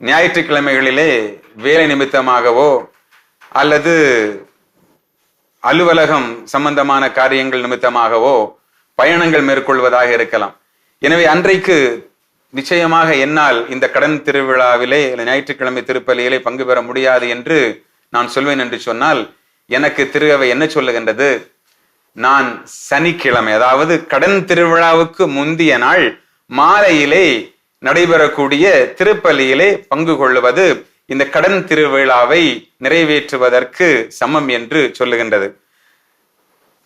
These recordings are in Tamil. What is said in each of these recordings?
ஞாயிற்றுக்கிழமைகளிலே வேலை நிமித்தமாகவோ அல்லது அலுவலகம் சம்பந்தமான காரியங்கள் நிமித்தமாகவோ பயணங்கள் மேற்கொள்வதாக இருக்கலாம். எனவே அன்றைக்கு நிச்சயமாக என்னால் இந்த கடன் திருவிழாவிலே ஞாயிற்றுக்கிழமை திருப்பலியிலே பங்கு பெற முடியாது என்று நான் சொல்வேன் என்று சொன்னால் எனக்கு திருகவை என்ன சொல்லுகின்றது? நான் சனிக்கிழமை அதாவது கடன் திருவிழாவுக்கு முந்திய நாள் மாலையிலே நடைபெறக்கூடிய திருப்பலியிலே பங்கு கொள்ளுவது இந்த கடன் திருவிழாவை நிறைவேற்றுவதற்கு சமம் என்று சொல்லுகின்றது.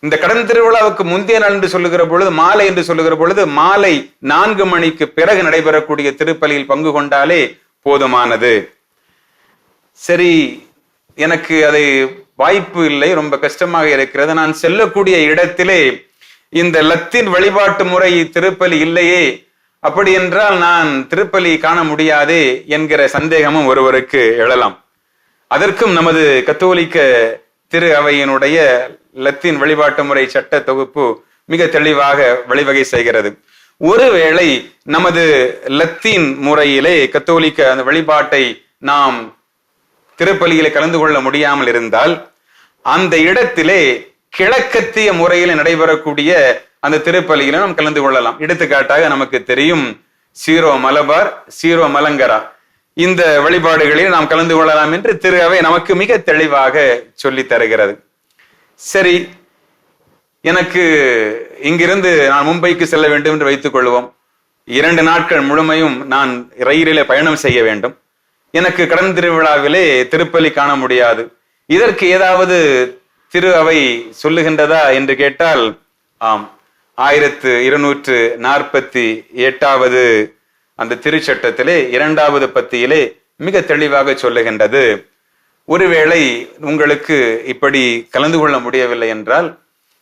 இந்த கடன் திருவிழாவுக்கு முந்தைய நாள் என்று சொல்லுகிற பொழுது மாலை என்று சொல்லுகிற பொழுது மாலை நான்கு மணிக்கு பிறகு நடைபெறக்கூடிய திருப்பலியில் பங்கு கொண்டாலே போதுமானது. சரி எனக்கு அதை வாய்ப்பு இல்லை ரொம்ப கஷ்டமாக இருக்கிறது. நான் செல்லக்கூடிய இடத்திலே இந்த லத்தீன் வழிபாட்டு முறை திருப்பலி இல்லையே அப்படி என்றால் நான் திருப்பலி காண முடியாதே என்கிற சந்தேகமும் ஒருவருக்கு எழலாம். அதற்கும் நமது கத்தோலிக்க திரு அவையினுடைய லத்தீன் வழிபாட்டு முறை சட்ட தொகுப்பு மிக தெளிவாக வழிவகை செய்கிறது. ஒருவேளை நமது லத்தீன் முறையிலே கத்தோலிக்க அந்த வழிபாட்டை நாம் திருப்பலியிலே கலந்து கொள்ள முடியாமல் இருந்தால் அந்த இடத்திலே கிழக்கத்திய முறையில் நடைபெறக்கூடிய அந்த திருப்பலியில நாம் கலந்து கொள்ளலாம். எடுத்துக்காட்டாக நமக்கு தெரியும் சீரோ மலபார் சீரோ மலங்கரா. இந்த வழிபாடுகளில் நாம் கலந்து கொள்ளலாம் என்று திரு அவை நமக்கு மிக தெளிவாக சொல்லி தருகிறது. சரி எனக்கு இங்கிருந்து நான் மும்பைக்கு செல்ல வேண்டும் என்று வைத்துக் கொள்வோம். இரண்டு நாட்கள் முழுமையும் நான் ரயிலிலே பயணம் செய்ய வேண்டும். எனக்கு கடன் திருவிழாவிலே திருப்பலி காண முடியாது. இதற்கு ஏதாவது திரு அவை சொல்லுகின்றதா என்று கேட்டால் ஆம். ஆயிரத்து இருநூற்று நாற்பத்தி எட்டாவது அந்த திருச்சட்டத்திலே இரண்டாவது பத்தியிலே மிக தெளிவாக சொல்லுகின்றது. ஒருவேளை உங்களுக்கு இப்படி கலந்து கொள்ள முடியவில்லை என்றால்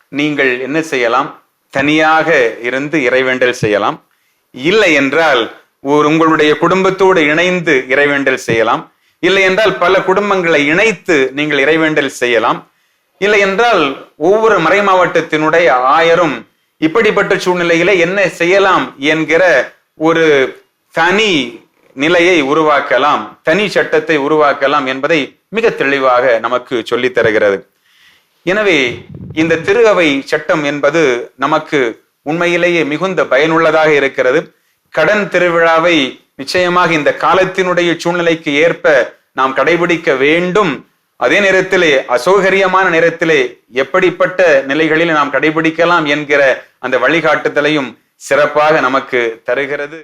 நீங்கள் என்ன செய்யலாம்? தனியாக இருந்து இறைவேண்டல் செய்யலாம். இல்லை என்றால் ஒரு உங்களுடைய குடும்பத்தோடு இணைந்து இறைவேண்டல் செய்யலாம். இல்லை என்றால் பல குடும்பங்களை இணைத்து நீங்கள் இறைவேண்டல் செய்யலாம். இல்லை என்றால் ஒவ்வொரு மறை மாவட்டத்தினுடைய ஆயரும் இப்படிப்பட்ட சூழ்நிலையில என்ன செய்யலாம் என்கிற ஒரு தனி நிலையை உருவாக்கலாம் தனி சட்டத்தை உருவாக்கலாம் என்பதை மிக தெளிவாக நமக்கு சொல்லித் தருகிறது. எனவே இந்த திரு அவை சட்டம் என்பது நமக்கு உண்மையிலேயே மிகுந்த பயனுள்ளதாக இருக்கிறது. கடன் திருவிழாவை நிச்சயமாக இந்த காலத்தினுடைய சூழ்நிலைக்கு ஏற்ப நாம் கடைபிடிக்க வேண்டும். அதே நேரத்திலே அசௌகரியமான நேரத்திலே எப்படிப்பட்ட நிலைகளில் நாம் கடைபிடிக்கலாம் என்கிற அந்த வழிகாட்டுதலையும் சிறப்பாக நமக்கு தருகிறது.